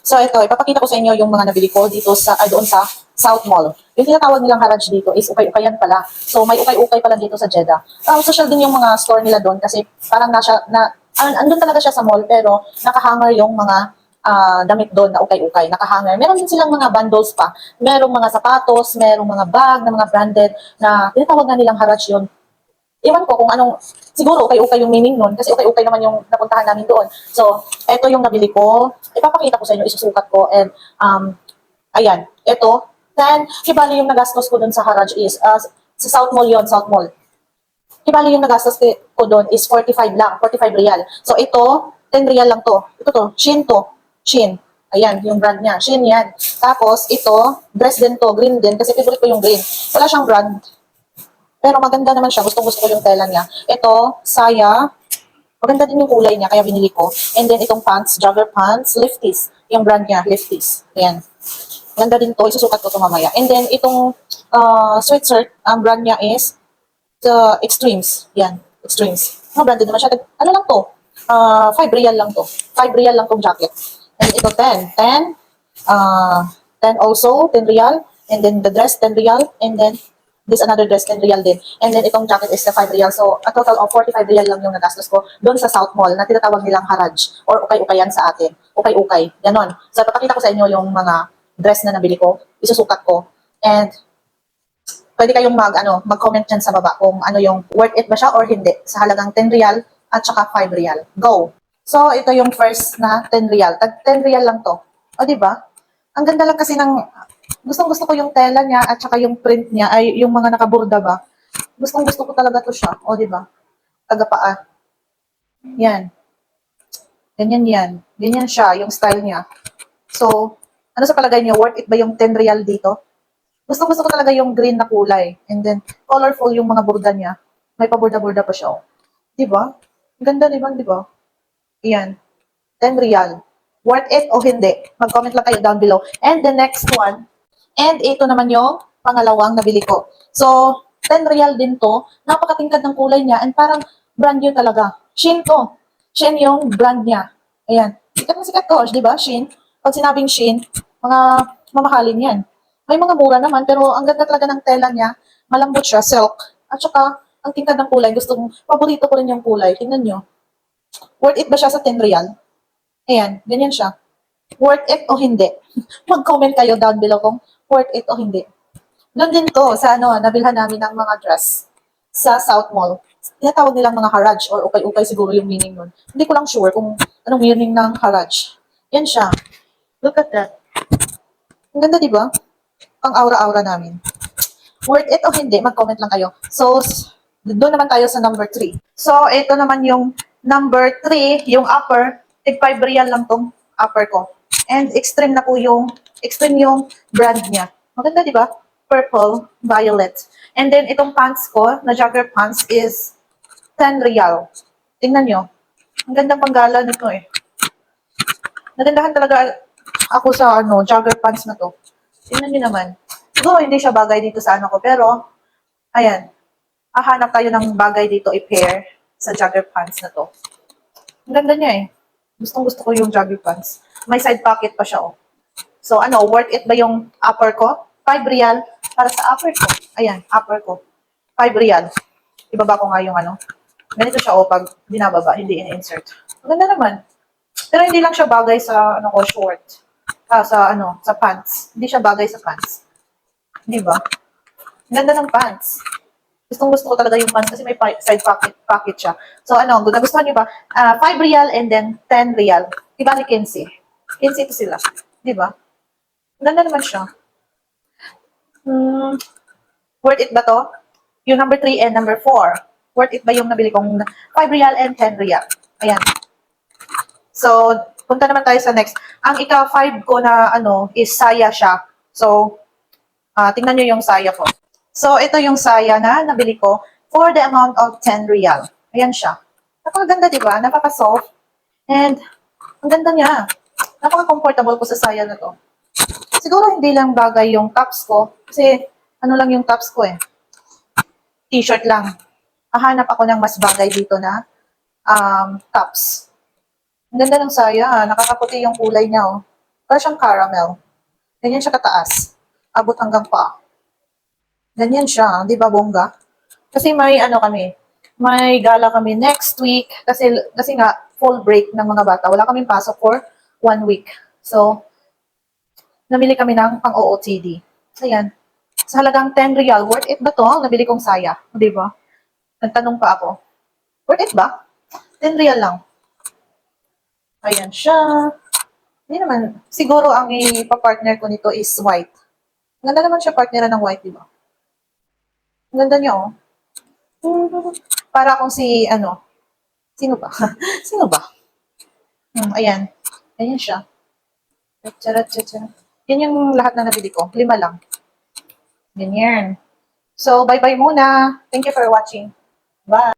So ito, ipapakita ko sa inyo yung mga nabili ko dito sa, ah, doon sa South Mall. Yung tinatawag nilang garage dito is ukay-ukayan pala. So may ukay-ukay pala dito sa Jeddah. Um, social din yung mga store nila doon kasi parang nasa, na, an, andun talaga siya sa mall pero nakahanger yung mga ah, damit doon na ukay-ukay, nakahanger. Meron din silang mga bundles pa. Merong mga sapatos, merong mga bag na mga branded na tinatawag nga nilang garage yun. Iwan ko kung anong, siguro ukay-ukay yung meaning nun kasi ukay-ukay naman yung napuntahan namin doon. So, eto yung nabili ko. Ipapakita ko sa inyo, isusukat ko. And, um, ayan, eto. Then, kibali yung nagastos ko doon sa garage is, uh, sa South Mall yon South Mall. Kibali yung nagastos ko doon is 45 lang, 45 real. So, ito, 10 real lang to. Ito to, Shin to. Shin. Ayan, yung brand niya. Shin yan. Tapos, ito, dress din to, green din, kasi favorite ko yung green. Wala siyang brand. Pero maganda naman siya. Gusto gusto ko yung tela niya. Ito, saya. Maganda din yung kulay niya, kaya binili ko. And then itong pants, jogger pants, Lifties. Yung brand niya, Lifties. Ayan. Maganda din to. Isusukat ko to mamaya. And then itong uh, sweatshirt, ang brand niya is the Extremes. Yan, Extremes. Mga branded naman siya. Ano lang to? Uh, 5 real lang to. 5 real lang tong jacket. And ito 10. 10. Uh, 10 also, 10 real. And then the dress, 10 real. And then this another dress, 10 real din. And then itong jacket is the 5 real. So, a total of 45 real lang yung nagastos ko doon sa South Mall na tinatawag nilang haraj or ukay-ukayan sa atin. Ukay-ukay. Ganon. So, papakita ko sa inyo yung mga dress na nabili ko. Isusukat ko. And pwede kayong mag, ano, mag-comment dyan sa baba kung ano yung worth it ba siya or hindi sa halagang 10 real at saka 5 real. Go! So, ito yung first na 10 real. Tag 10 real lang to. O, di ba? Ang ganda lang kasi ng gustong gusto ko yung tela niya at saka yung print niya ay yung mga nakaburda ba. Gustong gusto ko talaga to siya. O, di ba? Tagapaa. Yan. Ganyan yan. Ganyan siya, yung style niya. So, ano sa palagay niyo? Worth it ba yung 10 real dito? Gustong gusto ko talaga yung green na kulay. And then, colorful yung mga burda niya. May paburda-burda pa siya. Oh. Di ba? Ganda naman, di ba? Yan. 10 real. Worth it o hindi? Mag-comment lang kayo down below. And the next one, and ito naman yung pangalawang nabili ko. So, 10 real din to. Napakatingkad ng kulay niya and parang brand new talaga. Shin to. Shin yung brand niya. Ayan. Sikat na sikat to, di ba? Shin. Pag sinabing Shin, mga mamahalin yan. May mga mura naman, pero ang ganda talaga ng tela niya. Malambot siya, silk. At saka, ang tingkad ng kulay. Gusto kong, paborito ko rin yung kulay. Tingnan nyo. Worth it ba siya sa 10 real? Ayan, ganyan siya. Worth it o hindi? Mag-comment kayo down below kung worth it o hindi. Doon din to, sa ano, nabilhan namin ng mga dress sa South Mall. Tinatawag nilang mga haraj or ukay-ukay siguro yung meaning nun. Hindi ko lang sure kung anong meaning ng haraj. Yan siya. Look at that. Ang ganda, di ba? Ang aura-aura namin. Worth it o hindi? Mag-comment lang kayo. So, doon naman tayo sa number 3. So, ito naman yung number 3, yung upper. Tig 5 real lang tong upper ko. And extreme na po yung, extreme yung brand niya. Maganda, di ba? Purple, violet. And then, itong pants ko, na jogger pants, is 10 real. Tingnan nyo. Ang gandang panggala nito eh. Nagandahan talaga ako sa ano, jogger pants na to. Tingnan nyo naman. Siguro hindi siya bagay dito sa ano ko, pero, ayan. Ahanap tayo ng bagay dito i-pair sa jogger pants na to. Ang ganda niya eh. Gustong gusto ko yung jogger pants. May side pocket pa siya oh. So ano, worth it ba yung upper ko? 5 real para sa upper ko. Ayan, upper ko. 5 real. Ibaba ko nga yung ano. Ganito siya oh, pag binababa, hindi in-insert. Maganda naman. Pero hindi lang siya bagay sa ano ko, short. Ah, sa ano, sa pants. Hindi siya bagay sa pants. Di ba? Ganda ng pants. Gustong gusto ko talaga yung pants kasi may side pocket, pocket siya. So ano, nagustuhan niyo ba? Ah, 5 real and then 10 real. Diba ni 15? 15 ito sila. Di ba? Ganda naman siya. Hmm, worth it ba to? Yung number 3 and number 4. Worth it ba yung nabili kong 5 real and 10 real? Ayan. So, punta naman tayo sa next. Ang ika-5 ko na ano is saya siya. So, ah tingnan nyo yung saya ko. So, ito yung saya na nabili ko for the amount of 10 real. Ayan siya. Napakaganda, di ba? Napaka-soft. And, ang ganda niya. Napaka-comfortable ko sa saya na to. Siguro hindi lang bagay yung tops ko. Kasi, ano lang yung tops ko eh. T-shirt lang. Hahanap ako ng mas bagay dito na um, tops. Ang ganda ng saya. ah. Nakakaputi yung kulay niya, oh. Para siyang caramel. Ganyan siya kataas. Abot hanggang pa. Ganyan siya, di ba, bongga? Kasi may ano kami, may gala kami next week kasi kasi nga full break ng mga bata. Wala kaming pasok for one week. So, namili kami ng pang OOTD. Ayan. Sa halagang 10 real, worth it ba to? Nabili kong saya. Di ba? Nagtanong pa ako. Worth it ba? 10 real lang. Ayan siya. Hindi naman. Siguro ang ipapartner ko nito is white. Ganda naman siya partneran ng white, di ba? Ang ganda niya, oh. Para akong si, ano, sino ba? sino ba? Hmm, ayan. Ayan siya. Charat, charat. Yan yung lahat na nabili ko. Lima lang. Ganyan. So, bye-bye muna. Thank you for watching. Bye.